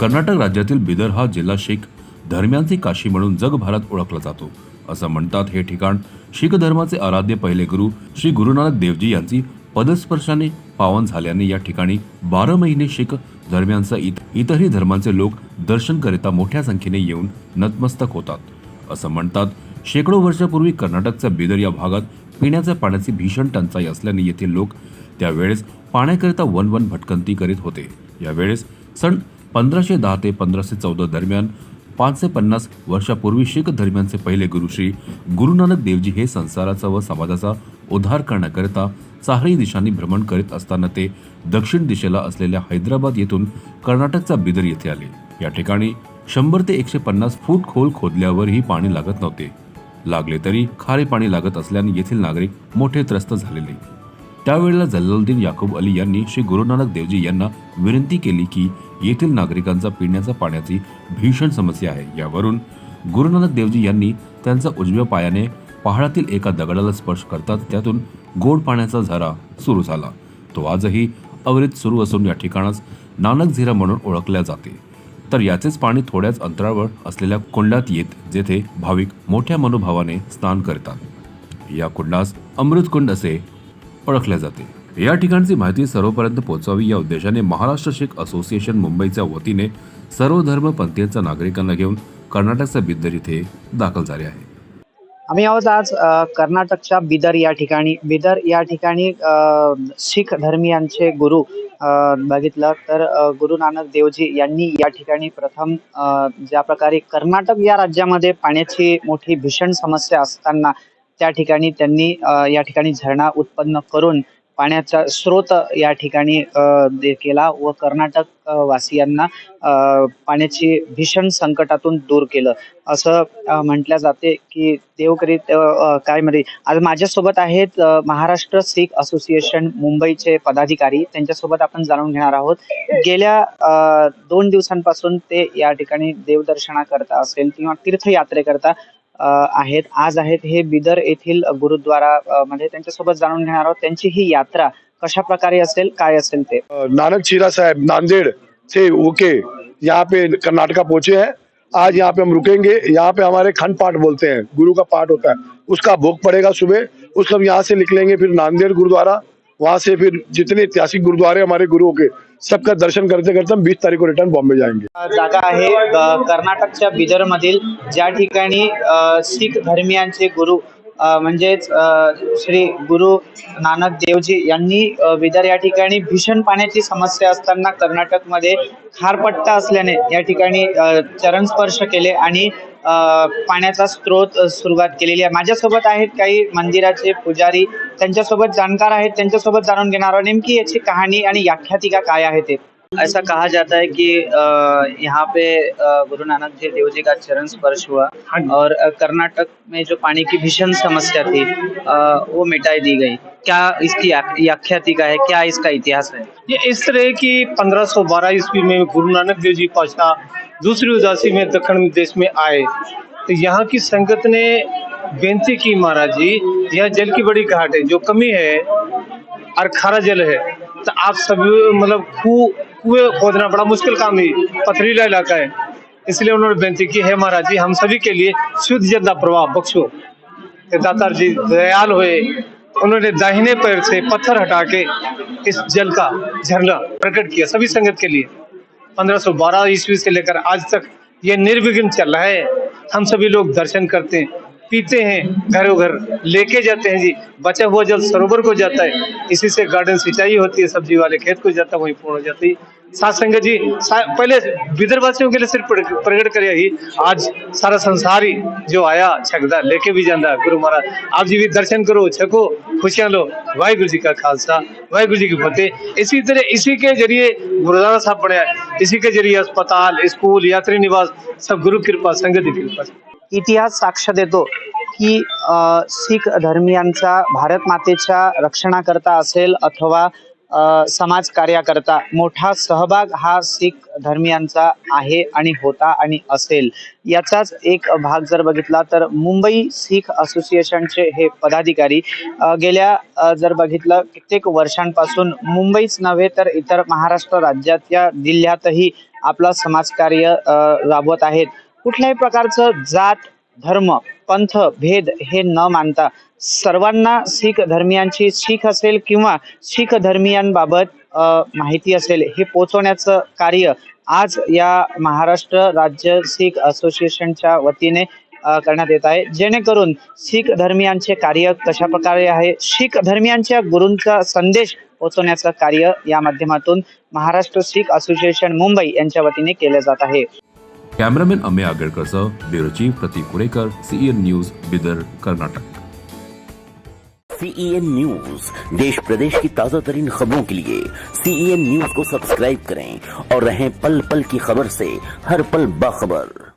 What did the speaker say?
कर्नाटक राज्यातील बिदर हा जिल्हा शीख धर्म्यांची काशी म्हणून जगभरात ओळखला जातो. असं म्हणतात हे ठिकाण शीख धर्माचे आराध्य पहिले गुरु श्री गुरुनानक देवजी यांची पदस्पर्शाने पावन झाल्याने या ठिकाणी बारा महिने शीख धर्मियांचा इत इतरही धर्मांचे लोक दर्शन करिता मोठ्या संख्येने येऊन नतमस्तक होतात. असं म्हणतात शेकडो वर्षापूर्वी कर्नाटकच्या बिदर या भागात पिण्याच्या पाण्याची भीषण टंचाई असल्याने येथील लोक त्यावेळेस पाण्याकरिता वन वन भटकंती करीत होते. यावेळेस सण पंधराशे दहा ते पंधराशे चौदा दरम्यान पाचशे पन्नास वर्षापूर्वी शीख धर्मियांचे पहिले गुरु श्री गुरुनानक देवजी हे संसाराचा व समाजाचा उद्धार करण्याकरिता चारही दिशांनी भ्रमण करीत असताना ते दक्षिण दिशेला असलेल्या हैदराबाद येथून कर्नाटकचा बिदर येथे आले. या ठिकाणी शंभर ते एकशे पन्नास फूट खोल खोदल्यावरही पाणी लागत नव्हते. लागले तरी खारे पाणी लागत असल्याने येथील नागरिक मोठे त्रस्त झालेले. त्यावेळेला जलालुद्दीन याकूब अली यांनी श्री गुरुनानक देवजी यांना विनंती केली की येथील नागरिकांचा पिण्याच्या पाण्याची भीषण समस्या आहे. यावरून गुरुनानक देवजी यांनी त्यांचा उजव्या पायाने पहाडातील एका दगडाला स्पर्श करतात त्यातून गोड पाण्याचा झरा सुरू झाला. तो आजही अवरित सुरू असून या ठिकाणास नानक झिरा म्हणून ओळखल्या जाते. तर याचेच पाणी थोड्याच अंतरावर असलेल्या कुंडात येत जेथे भाविक मोठ्या मनोभावाने स्नान करतात. या कुंडास अमृतकुंड असे ओळखले जाते. या ठिकाणची माहिती सर्वपर्यंत पोहोचावी या उद्देशाने महाराष्ट्र शीख असोसिएशन मुंबईच्या वतीने सर्व धर्म पंथीयांच्या नागरिकांना घेऊन कर्नाटकच्या बिदर इथे दाखल झाले आहे. आम्ही आहोत आज कर्नाटकच्या बिदर या ठिकाणी. बिदर या ठिकाणी शीख धर्मियांचे गुरु बघितलं तर गुरु नानक देवजी यांनी या ठिकाणी प्रथम ज्या प्रकारे कर्नाटक या राज्यामध्ये पाण्याची मोठी भीषण समस्या असताना त्या ठिकाणी त्यांनी या ठिकाणी झरणा उत्पन्न करून पाण्याचा स्रोत या ठिकाणी केला व कर्नाटक वासियांना पाण्याची भीषण संकटातून दूर केलं. असं म्हटलं जाते की देवकरीत करीत काय म्हणजे आज माझ्यासोबत आहेत महाराष्ट्र सिख असोसिएशन मुंबईचे पदाधिकारी. त्यांच्यासोबत आपण जाणून घेणार आहोत. गेल्या दोन दिवसांपासून ते या ठिकाणी देवदर्शना करता असेल किंवा तीर्थयात्रेकरता करता आहेत. आज आहेत हे बिदर येथील गुरुद्वारा मध्ये त्यांच्यासोबत जाणून घेणार आहोत. त्यांची ही यात्रा कशा प्रकारे असेल, काय असेल ते? नानक चीरा साहब, नांदेड़ से होके यहाँ पे कर्नाटका पहुँचे हैं. आज यहाँ पे हम रुकेंगे. यहाँ पे हमारे खंड पाठ बोलते हैं. गुरु का पाठ होता है. उसका भोग पड़ेगा सुबह. उसको हम यहाँ से निकलेंगे फिर नांदेड़ गुरुद्वारा. वहाँ से फिर जितने ऐतिहासिक गुरुद्वारे हमारे गुरुओं के सबका दर्शन करते करते हम बीस तारीख को रिटर्न बॉम्बे जाएंगे। जागा आहे कर्नाटकच्या बिदर मधील ज्या ठिकाणी अ, शीख धर्मियांचे गुरु म्हणजेच श्री गुरु नानक देवजी यांनी बिदर या ठिकाणी भीषण पाण्याची समस्या असताना कर्नाटकमध्ये खारपट्टा असल्याने या ठिकाणी चरण स्पर्श केले आणि पाण्याचा स्रोत सुरुवात केलेली आहे. माझ्यासोबत आहेत काही मंदिराचे पुजारी. त्यांच्यासोबत जाणकार आहेत. त्यांच्यासोबत जाणून घेणार आहोत. नेमकी याची कहाणी आणि व्याख्यातिका काय आहे ते? ऐसा कहा जाता है कि अ, यहाँ पे गुरु नानक जी देव जी का चरण स्पर्श हुआ और कर्नाटक में जो पानी की भीषण समस्या थी वो मिटाई दी गई। क्या इसकी व्याख्यातिका है? क्या इसका इतिहास है? ये इस तरह की 1512 ईस्वी में गुरु नानक देव जी पातशाह दूसरी उदासी में दक्षिण देश में आए। तो यहाँ की संगत ने बेनती की महाराज जी, यह जल की बड़ी घाट है, जो कमी है, और खारा जल है। तो आप सभी मतलब कुएँ कुएँ खोदना बड़ा मुश्किल काम है, पथरीला इलाका है। इसलिए उन्होंने बेनती की, है महाराज जी, हम सभी के लिए शुद्ध जल का प्रवाह, बख्शो। कि दातार जी, दयाल हुए उन्होंने दाहिने पैर से पत्थर हटा के इस जल का झरना प्रकट किया सभी संगत के लिए। 1512 ईस्वी से लेकर आज तक ये निर्विघ्न चल रहा है। हम सभी लोग दर्शन करते हैं। पीते हैं घरों घर लेके जाते हैं जी। बचा हुआ जल सरोवर को जाता है, इसी से गार्डन सिंचाई होती है, सब्ज़ी वाले खेत को जाता है, वहीं पूर्ण हो जाती है। सात संगत जी पहले विदर्भवासियों के लिए सिर्फ़ प्रकट करे ही, आज सारा संसार ही जो आया, छकदा, लेके भी जाता गुरु महाराज। आप जी भी दर्शन करो, छको, खुशियाँ लो। वाहिगुरु जी का खालसा, वाहिगुरु जी की फतेह। इसी तरह, इसी के ज़रिए गुरुद्वारा साहब बनया इसी के ज़रिए अस्पताल, स्कूल, यात्री निवास, सब गुरु कृपा, संगत की कृपा। इतिहास साक्ष देतो की शीख धर्मियांचा भारत मातेच्या रक्षणाकरता असेल अथवा समाज कार्याकरता मोठा सहभाग हा शीख धर्मियांचा आहे आणि होता आणि असेल. याचाच एक भाग जर बघितला तर मुंबई शीख असोसिएशनचे हे पदाधिकारी गेल्या जर बघितलं कित्येक वर्षांपासून मुंबईच नव्हे तर इतर महाराष्ट्र राज्यात या जिल्ह्यातही आपलं समाजकार्य राबवत आहेत. कुठल्याही प्रकारचं जात धर्म पंथ भेद हे न मानता सर्वांना शीख धर्मियांची शीख असेल किंवा शीख धर्मियांबाबत माहिती असेल हे पोचवण्याचं कार्य आज या महाराष्ट्र राज्य शीख असोसिएशनच्या वतीने करण्यात येत आहे. जेणेकरून शीख धर्मियांचे कार्य कशा प्रकारे आहे? शीख धर्मियांच्या गुरूंचा संदेश पोहोचवण्याचं कार्य या माध्यमातून महाराष्ट्र शीख असोसिएशन मुंबई यांच्या वतीने केलं जात आहे. कॅमेरामॅन आगरकर सह bureau chief Pratik Kurekar CN news Bidar Karnataka CEN news देश प्रदेश की ताज़ा तरीन खबरों के लिए सीईएन न्यूज़ को सब्सक्राइब करें और रहें पल पल की खबर से हर पल बाखबर।